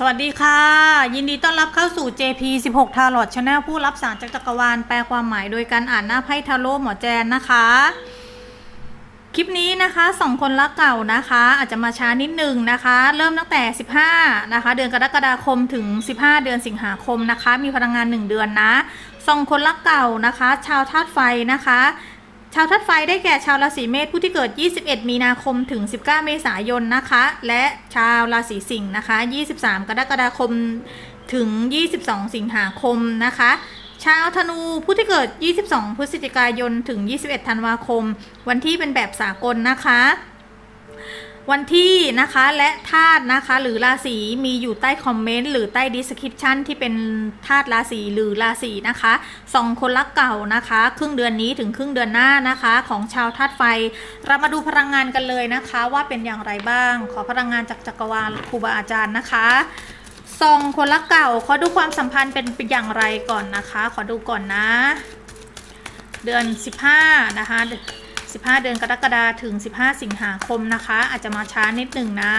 สวัสดีค่ะ ยินดีต้อนรับเข้าสู่ JP 16 t a r o t Channel ผู้รับสารจากจักรวาลแปลความหมายโดยการอ่านหน้าไพ่ทาโร่หมอแจนนะคะ คลิปนี้นะคะสองคนรักเก่านะคะ อาจจะมาช้านิดนึงนะคะ เริ่มตั้งแต่ 15 นะคะ เดือนกรกฎาคมถึง 15 เดือนสิงหาคมนะคะ มีพลังงาน 1 เดือนนะสองคนรักเก่านะคะ ชาวธาตุไฟนะคะ ชาวธาตุไฟได้แก่ชาวราศีเมษผู้ที่เกิด 21 มีนาคมถึง 19 เมษายนนะคะ และชาวราศีสิงห์นะคะ 23 กรกฎาคมถึง 22 สิงหาคมนะคะ ชาวธนูผู้ที่เกิด 22 พฤศจิกายนถึง 21 ธันวาคม วันที่เป็นแบบสากลนะคะ วันที่นะคะและธาตุนะคะ หรือราศีมีอยู่ใต้คอมเมนต์หรือใต้ดีสคริปชันที่เป็นธาตุราศีหรือราศีนะคะสองคนรักเก่านะคะ ครึ่งเดือนนี้ถึงครึ่งเดือนหน้านะคะ ของชาวธาตุไฟ เรามาดูพลังงานกันเลยนะคะ ว่าเป็นอย่างไรบ้าง ขอพลังงานจากจักรวาลครูบาอาจารย์นะคะสองคนรักเก่าขอดูความสัมพันธ์เป็นอย่างไรก่อนนะคะ ขอดูก่อนนะ เดือน 15 นะคะ 15 เดือนกรกฎาถึง 15 สิงหาคมนะคะ อาจจะมาช้านิดหนึ่งนะ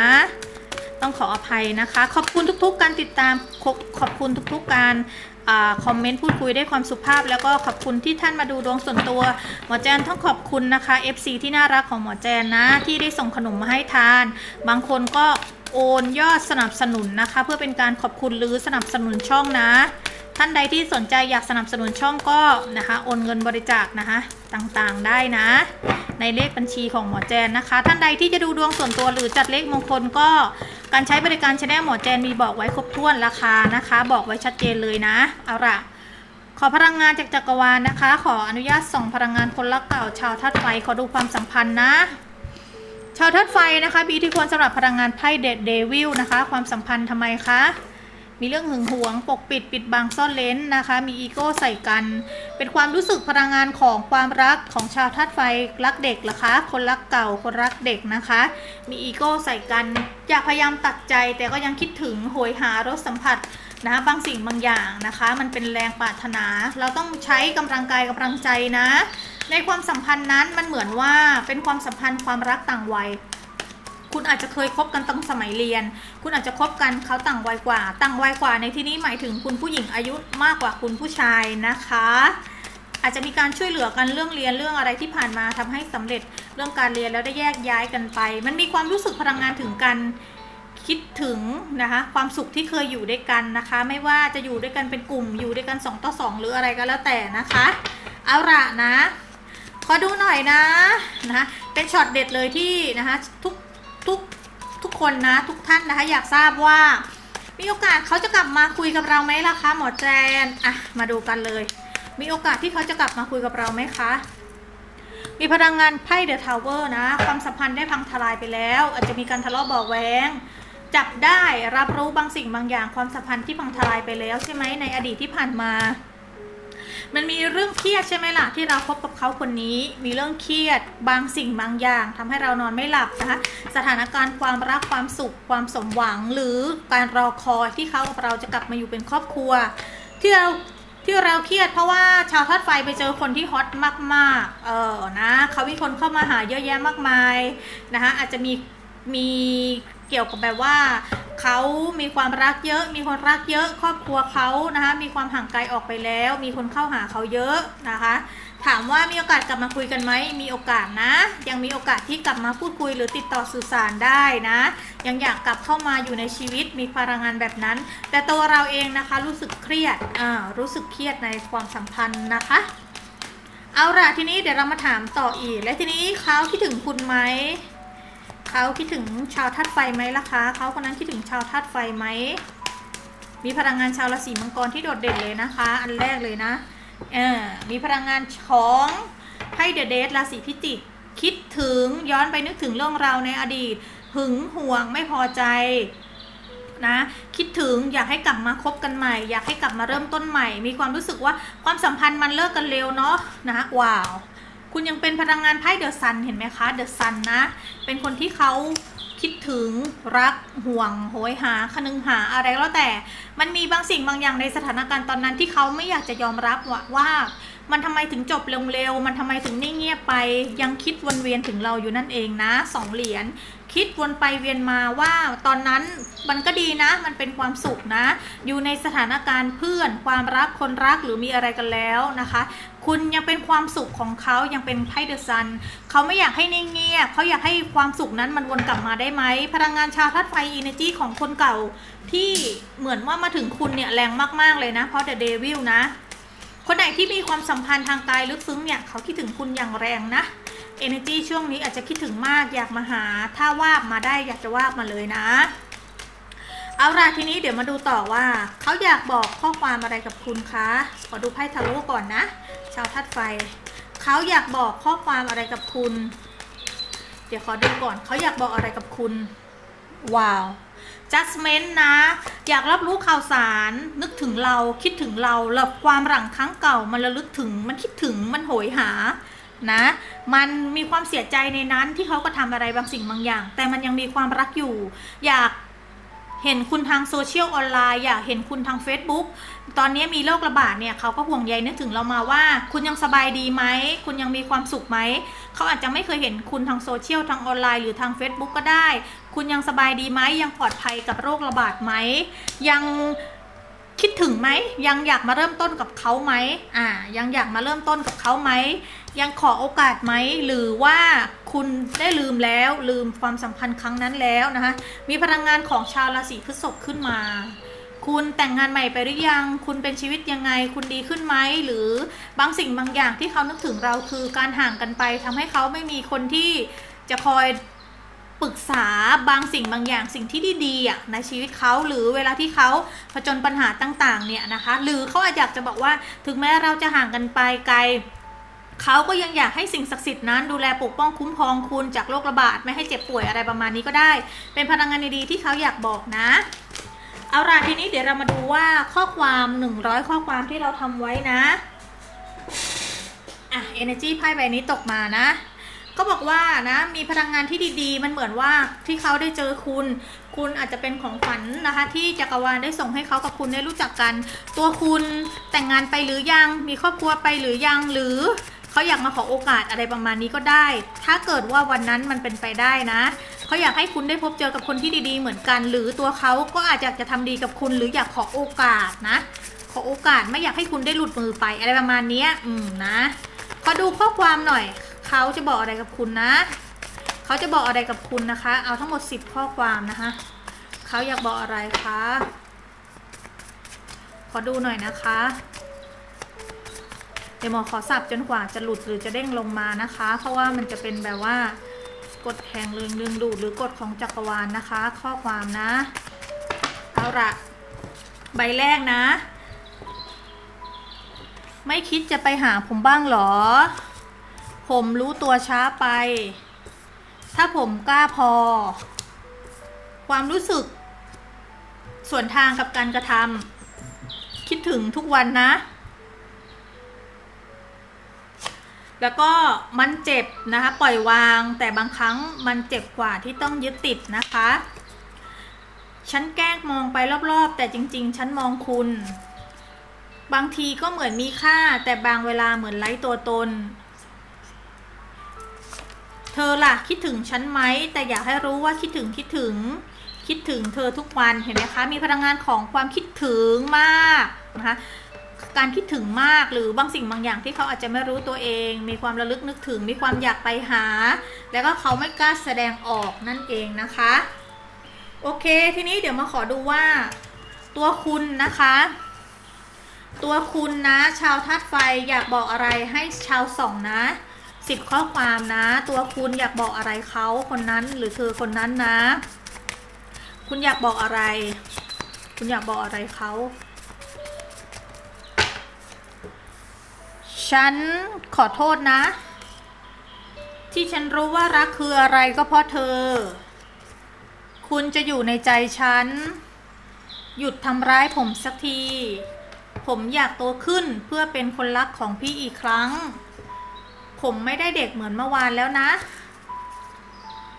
ต้องขออภัยนะคะ ขอบคุณทุกๆ การติดตามขอบขอบคุณทุกๆ การอคอมเมนต์พูดคุยได้ความสุภาพ แล้วก็ขอบคุณที่ท่านมาดูดวงส่วนตัว หมอแจนต้องขอบคุณนะคะ FC ที่น่ารักของหมอแจนนะ ที่ได้ส่งขนมมาให้ทาน บางคนก็โอนยอดสนับสนุนนะคะ เพื่อเป็นการขอบคุณหรือสนับสนุนช่องนะ ท่านใดที่สนใจอยากสนับสนุนช่องก็นะคะโอนเงินบริจาคนะคะต่างๆได้นะ ในเลขบัญชีของหมอแจนนะคะ ท่านใดที่จะดูดวงส่วนตัวหรือจัดเลขมงคลก็การใช้บริการชแนลหมอแจนมีบอกไว้ครบถ้วนราคานะคะ บอกไว้ชัดเจนเลยนะเอาละขอพลังงานจากจักรวาลนะคะ ขออนุญาตส่งพลังงานคนรักเก่าชาวธาตุไฟขอดูความสัมพันธ์นะชาวธาตุไฟนะคะมีอิทธิพลสำหรับพลังงานไพ่เดดเดวิลนะคะ ความสัมพันธ์ทำไมคะ มีเรื่องหึงหวง ปกปิดปิดบังซ่อนเลนนะคะ มีอีโก้ใส่กัน เป็นความรู้สึกพลังงานของความรักของชาวธาตุไฟรักเด็กเหรอคะ คนรักเก่าคนรักเด็กนะคะ มีอีโก้ใส่กันอยากพยายามตัดใจแต่ก็ยังคิดถึงโหยหารสสัมผัสนะะบางสิ่งบางอย่างนะคะ มันเป็นแรงปรารถนา เราต้องใช้กำลังกายกำลังใจนะ ในความสัมพันธ์นั้นมันเหมือนว่าเป็นความสัมพันธ์ความรักต่างวัย คุณอาจจะเคยคบกันตั้งสมัยเรียน คุณอาจจะคบกันเขาต่างวัยกว่า ต่างวัยกว่าในที่นี้หมายถึงคุณผู้หญิงอายุมากกว่าคุณผู้ชายนะคะ อาจจะมีการช่วยเหลือกันเรื่องเรียนเรื่องอะไรที่ผ่านมาทำให้สำเร็จเรื่องการเรียนแล้วได้แยกย้ายกันไป มันมีความรู้สึกพลังงานถึงกันคิดถึงนะคะความสุขที่เคยอยู่ด้วยกันนะคะ ไม่ว่าจะอยู่ด้วยกันเป็นกลุ่มอยู่ด้วยกัน 2 ต่อ 2 หรืออะไรก็แล้วแต่นะคะ เอาละนะ ขอดูหน่อยนะนะคะเป็นช็อตเด็ดเลยที่นะคะทุก ทุกทุกคนนะทุกท่านนะคะ อยากทราบว่า มีโอกาสเขาจะกลับมาคุยกับเราไหมล่ะคะหมอแจนอะมาดูกันเลย มีโอกาสที่เขาจะกลับมาคุยกับเราไหมคะมีพลังงานไพ่เดอะทาวเวอร์นะ ความสัมพันธ์ได้พังทลายไปแล้ว อาจจะมีการทะเลาะเบาะแวงจับได้รับรู้บางสิ่งบางอย่างความสัมพันธ์ที่พังทลายไปแล้วใช่ไหมในอดีตที่ผ่านมา มันมีเรื่องเครียดใช่ไหมล่ะที่เราคบกับเขาคนนี้ มีเรื่องเครียดบางสิ่งบางอย่างทำให้เรานอนไม่หลับนะคะสถานการณ์ความรักความสุขความสมหวัง หรือการรอคอยที่เขากับเราจะกลับมาอยู่เป็นครอบครัว ที่เราที่เราเครียดเพราะว่าชาวธาตุไฟไปเจอคนที่ฮอตมากๆ เออนะเขามีคนเข้ามาหาเยอะแยะมากมายนะคะอาจจะมีมีเกี่ยวกับแบบว่า เขามีความรักเยอะ มีคนรักเยอะ ครอบครัวเขานะคะ มีความห่างไกลออกไปแล้ว มีคนเข้าหาเขาเยอะนะคะ ถามว่ามีโอกาสกลับมาคุยกันไหม มีโอกาสนะ ยังมีโอกาสที่กลับมาพูดคุยหรือติดต่อสื่อสารได้นะ ยังอยากกลับเข้ามาอยู่ในชีวิต มีพลังงานแบบนั้น แต่ตัวเราเองนะคะรู้สึกเครียด อ่า รู้สึกเครียดในความสัมพันธ์นะคะ เอาล่ะทีนี้เดี๋ยวเรามาถามต่ออีก และทีนี้เขาคิดถึงคุณไหม เขาคิดถึงชาวธาตุไฟไหมล่ะคะ เขาคนนั้นคิดถึงชาวธาตุไฟไหม มีพลังงานชาวราศีมังกรที่โดดเด่นเลยนะคะ อันแรกเลยนะ เออ มีพลังงานของไพ่เดอะเดทราศีพิจิก คิดถึงย้อนไปนึกถึงเรื่องราวในอดีต หึงห่วงไม่พอใจนะคิดถึงอยากให้กลับมาคบกันใหม่ อยากให้กลับมาเริ่มต้นใหม่ มีความรู้สึกว่าความสัมพันธ์มันเลิกกันเร็วเนาะนะว้าว คุณยังเป็นพลังงานไพ่เดอะซันเห็นไหมคะเดอะซันนะ เป็นคนที่เขาคิดถึงรักห่วงโหยหาคนึงหาอะไรแล้วแต่ มันมีบางสิ่งบางอย่างในสถานการณ์ตอนนั้นที่เขาไม่อยากจะยอมรับว่าว่ามันทำไมถึงจบเร็วๆ มันทำไมถึงนิ่งเงียบไป ยังคิดวนเวียนถึงเราอยู่นั่นเองนะสองเหรียญคิดวนไปเวียนมาว่าตอนนั้นมันก็ดีนะ มันเป็นความสุขนะ อยู่ในสถานการณ์เพื่อนความรักคนรักหรือมีอะไรกันแล้วนะคะ คุณยังเป็นความสุขของเขายังเป็นไพ่เดอะซันเขาไม่อยากให้นิ่งเงียบเขาอยากให้ความสุขนั้นมันวนกลับมาได้ไหม พลังงานชาวธาตุไฟอินเนจีของคนเก่าที่เหมือนว่ามาถึงคุณเนี่ยแรงมาก ๆ เลยนะ เพราะเดอะเดวิลนะ คนไหนที่มีความสัมพันธ์ทางกายลึกซึ้งเนี่ยเขาคิดถึงคุณอย่างแรงนะ Energy ช่วงนี้อาจจะคิดถึงมากอยากมาหา ถ้าว่ามาได้อยากจะว่ามาเลยนะ เอาล่ะทีนี้เดี๋ยวมาดูต่อว่า เขาอยากบอกข้อความอะไรกับคุณคะขอดูไพ่ทาโร่ก่อนนะ ชาวทัดไฟ เขาอยากบอกข้อความอะไรกับคุณ เดี๋ยวขอดูก่อนเขาอยากบอกอะไรกับคุณ ว้าว judgment นะ อยากรับรู้ข่าวสารนึกถึงเราคิดถึงเราแล้วความหลังครั้งเก่า มันระลึกถึงมันคิดถึงมันโหยหานะ มันมีความเสียใจในนั้นที่เขาก็ทำอะไรบางสิ่งบางอย่าง แต่มันยังมีความรักอยู่ อยาก เห็นคุณทางโซเชียลออนไลน์อยากเห็นคุณทาง Facebook ตอนนี้มีโรคระบาดเนี่ยเขาก็ห่วงใยนึกถึงเรามาว่า คุณยังสบายดีไหม คุณยังมีความสุขไหม เขาอาจจะไม่เคยเห็นคุณทางโซเชียลทางออนไลน์หรือทาง Facebook ก็ได้ คุณยังสบายดีไหมยังปลอดภัยกับโรคระบาดไหมยัง คิดถึงไหมยังอยากมาเริ่มต้นกับเขาไหมอ่า ยังอยากมาเริ่มต้นกับเขาไหมยังขอโอกาสไหมหรือว่าคุณได้ลืมแล้วลืมความสัมพันธ์ครั้งนั้นแล้วนะคะมีพลังงานของชาวราศีพฤษภขึ้นมา คุณแต่งงานใหม่ไปหรือยัง คุณเป็นชีวิตยังไง คุณดีขึ้นไหมหรือบางสิ่งบางอย่างที่เขานึกถึงเราคือการห่างกันไปทำให้เขาไม่มีคนที่จะคอย ปรึกษาบางสิ่งบางอย่างสิ่งที่ดีๆอะในชีวิตเขาหรือเวลาที่เขาผจญปัญหาต่างๆเนี่ยนะคะ หรือเขาอาจอยากจะบอกว่าถึงแม้เราจะห่างกันไปไกลเขาก็ยังอยากให้สิ่งศักดิ์สิทธิ์นั้นดูแลปกป้องคุ้มครองคุณจากโรคระบาดไม่ให้เจ็บป่วยอะไรประมาณนี้ก็ได้ เป็นพลังงานดีๆที่เขาอยากบอกนะเอาล่ะทีนี้เดี๋ยวเรามาดูว่าข้อความ 100 ข้อความที่เราทำไว้นะอะ energy ไพ่ใบนี้ตกมานะ ก็บอกว่านะมีพลังงานที่ดีๆ มันเหมือนว่าที่เขาได้เจอคุณ คุณอาจจะเป็นของขวัญนะคะ ที่จักรวาลได้ส่งให้เขากับคุณได้รู้จักกัน ตัวคุณแต่งงานไปหรือยังมีครอบครัวไปหรือยังหรือเขาอยากมาขอโอกาสอะไรประมาณนี้ก็ได้ ถ้าเกิดว่าวันนั้นมันเป็นไปได้นะเขาอยากให้คุณได้พบเจอกับคนที่ดีๆ เหมือนกัน หรือตัวเขาก็อาจจะอยากจะทำดีกับคุณหรืออยากขอโอกาสนะ ขอโอกาสไม่อยากให้คุณได้หลุดมือไปอะไรประมาณนี้อืมนะขอดูข้อความหน่อย เขาจะบอกอะไรกับคุณนะ เขาจะบอกอะไรกับคุณนะคะ เอาทั้งหมด 10 ข้อความนะคะ เขาอยากบอกอะไรคะ ขอดูหน่อยนะคะ เดี๋ยวหมอขอสับจนกว่าจะหลุดหรือจะเด้งลงมานะคะ เพราะว่ามันจะเป็นแบบว่ากฎแห่งเรืองดึงดูดหรือกฎของจักรวาลนะคะ ข้อความนะ เอาละใบแรกนะ ไม่คิดจะไปหาผมบ้างหรอ ผมรู้ตัวช้าไป ถ้าผมกล้าพอ ความรู้สึก ส่วนทางกับการกระทำคิดถึงทุกวันนะ แล้วก็มันเจ็บนะคะ ปล่อยวางแต่บางครั้งมันเจ็บกว่าที่ต้องยึดติดนะคะ ฉันแกล้งมองไปรอบๆ แต่จริง ๆ ฉันมองคุณ บางทีก็เหมือนมีค่าแต่บางเวลาเหมือนไร้ตัวตน เธอล่ะคิดถึงฉันไหมแต่อยากให้รู้ว่าคิดถึงคิดถึงคิดถึงเธอทุกวันเห็นไหมคะมีพลังงานของความคิดถึงมากนะคะการคิดถึงมากหรือบางสิ่งบางอย่างที่เขาอาจจะไม่รู้ตัวเอง มีความระลึกนึกถึง มีความอยากไปหา แล้วก็เขาไม่กล้าแสดงออกนั่นเองนะคะ โอเคทีนี้เดี๋ยวมาขอดูว่า ตัวคุณนะคะ ตัวคุณนะ ชาวธาตุไฟอยากบอกอะไรให้ชาวสองนะ สิบข้อความนะ ตัวคุณอยากบอกอะไรเขาคนนั้นหรือเธอคนนั้นนะ คุณอยากบอกอะไร คุณอยากบอกอะไรเขาฉันขอโทษนะ ที่ฉันรู้ว่ารักคืออะไรก็เพราะเธอ คุณจะอยู่ในใจฉัน หยุดทำร้ายผมสักที ผมอยากโตขึ้นเพื่อเป็นคนรักของพี่อีกครั้ง ผมไม่ได้เด็กเหมือนเมื่อวานแล้วนะ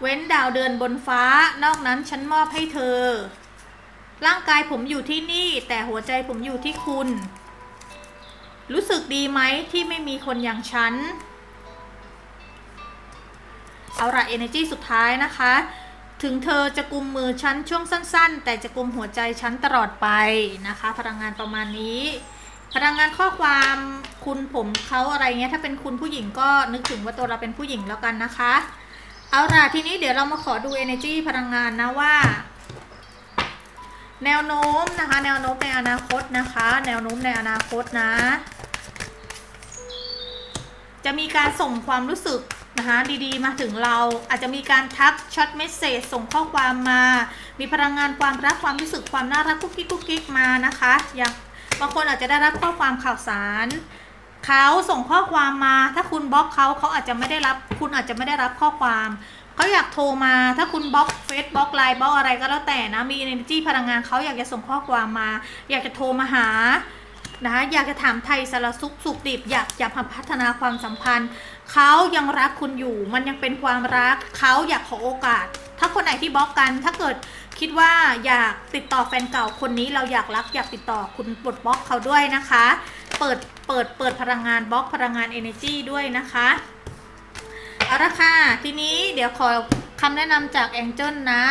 เว้นดาวเดินบนฟ้า นอกนั้นฉันมอบให้เธอ ร่างกายผมอยู่ที่นี่ แต่หัวใจผมอยู่ที่คุณ รู้สึกดีไหมที่ไม่มีคนอย่างฉัน เอาละ energy สุดท้ายนะคะ ถึงเธอจะกุมมือฉันช่วงสั้น ๆ แต่จะกุมหัวใจฉันตลอดไปนะคะ พลังงานประมาณนี้ พลังงานข้อความคุณผมเขาอะไรเงี้ยถ้าเป็นคุณผู้หญิงก็นึกถึงว่าตัวเราเป็นผู้หญิงแล้วกันนะคะ เอาล่ะทีนี้เดี๋ยวเรามาขอดู energy พลังงานนะว่า แนวโน้มนะคะ แนวโน้มในอนาคตนะคะ แนวโน้มในอนาคตนะ จะมีการส่งความรู้สึกนะคะดีๆมาถึงเราอาจจะมีการทักช็อตเมสเซจส่งข้อความมา มีพลังงานความรักความรู้สึกความน่ารักกุ๊กกิ๊กกุ๊กกิ๊กมานะคะ อยาง บางคนอาจจะได้รับข้อความข่าวสาร เขาส่งข้อความมา ถ้าคุณบล็อกเขาเขาอาจจะไม่ได้รับ คุณอาจจะไม่ได้รับข้อความเขาอยากโทรมาถ้าคุณบล็อกเฟซบล็อกไลน์บล็อกอะไรก็แล้วแต่นะมี energy พลังงานเขาอยากจะส่งข้อความมา อยากจะโทรมาหานะคะอยากจะถามไทยสารสุขสุขดิบอยากอยากพัฒนาความสัมพันธ์ เขายังรักคุณอยู่ มันยังเป็นความรัก เขาอยากขอโอกาส ถ้าคนไหนที่บล็อกกัน ถ้าเกิดคิดว่าอยากติดต่อแฟนเก่าคนนี้เราอยากรักอยากติดต่อคุณปลดบล็อกเขาด้วยนะคะ เปิดเปิดเปิดพลังงานบล็อกพลังงาน energy ด้วยนะคะเอาละค่ะทีนี้เดี๋ยวขอคำแนะนำจากแองเจิลนะ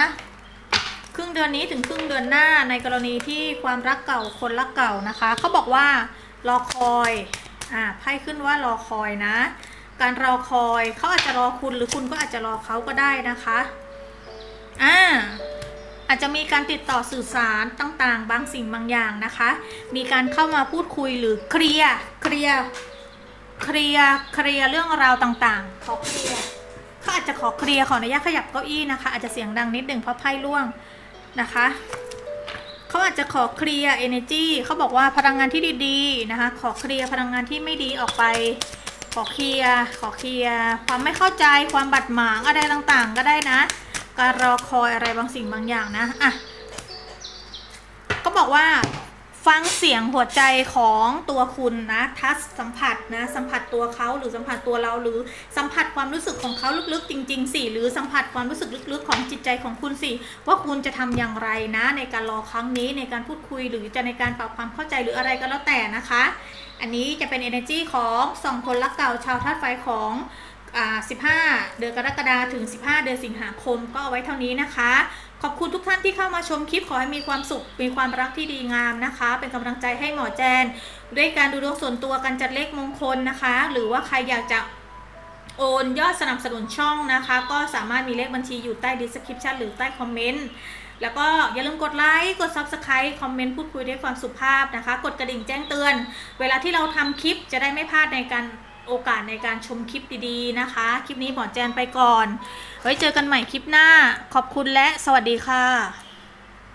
ครึ่งเดือนนี้ถึงครึ่งเดือนหน้าในกรณีที่ความรักเก่าคนรักเก่านะคะเขาบอกว่ารอคอยอ่าไพ่ขึ้นว่ารอคอยนะ การรอคอยเขาอาจจะรอคุณหรือคุณก็อาจจะรอเขาก็ได้นะคะอ่าอาจจะมีการติดต่อสื่อสารต่างๆ บางสิ่งบางอย่างนะคะ มีการเข้ามาพูดคุยหรือเคลียร์เคลียร์เคลียร์เคลียร์เรื่องราวต่างๆขอเคลียร์เขาอาจจะขอเคลียร์ขออนุญาตขยับเก้าอี้นะคะ อาจจะเสียงดังนิดหนึ่งเพราะไพ่ร่วงนะคะเขาอาจจะขอเคลียร์ energy เขาบอกว่าพลังงานที่ดีๆนะคะ ขอเคลียร์พลังงานที่ไม่ดีออกไป ขอเคลียร์ขอเคลียร์ความไม่เข้าใจความบัดหมางอะไรต่างๆ ก็ได้นะ การรอคอยอะไรบางสิ่งบางอย่างนะอะก็บอกว่า ฟังเสียงหัวใจของตัวคุณนะทัชสัมผัสนะสัมผัสตัวเขาหรือสัมผัสตัวเราหรือสัมผัสความรู้สึกของเขาลึกๆ จริงๆสิหรือสัมผัสความรู้สึกลึกๆ ของจิตใจของคุณสิว่าคุณจะทำอย่างไรนะ ในการรอครั้งนี้ในการพูดคุยหรือจะในการปรับความเข้าใจหรืออะไรก็แล้วแต่นะคะ อันนี้จะเป็น energy ของสองคนรักเก่าชาวธาตุไฟของ 15 เดือนกรกฎาคมถึง 15 เดือนสิงหาคมก็เอาไว้เท่านี้นะคะ ขอบคุณทุกท่านที่เข้ามาชมคลิปขอให้มีความสุข มีความรักที่ดีงามนะคะ เป็นกำลังใจให้หมอแจน ด้วยการดูดวงส่วนตัวการจัดเลขมงคลนะคะ หรือว่าใครอยากจะโอนยอดสนับสนุนช่องนะคะ ก็สามารถมีเลขบัญชีอยู่ใต้ description หรือใต้คอมเมนต์แล้วก็อย่าลืมกดไลค์กด subscribe คอมเมนต์พูดคุยด้วยความสุภาพนะคะ กดกระดิ่งแจ้งเตือน เวลาที่เราทำคลิปจะได้ไม่พลาดในการ โอกาสในการชมคลิปดีๆนะคะ คลิปนี้หมอแจนไปก่อน ไว้เจอกันใหม่คลิปหน้า ขอบคุณและสวัสดีค่ะ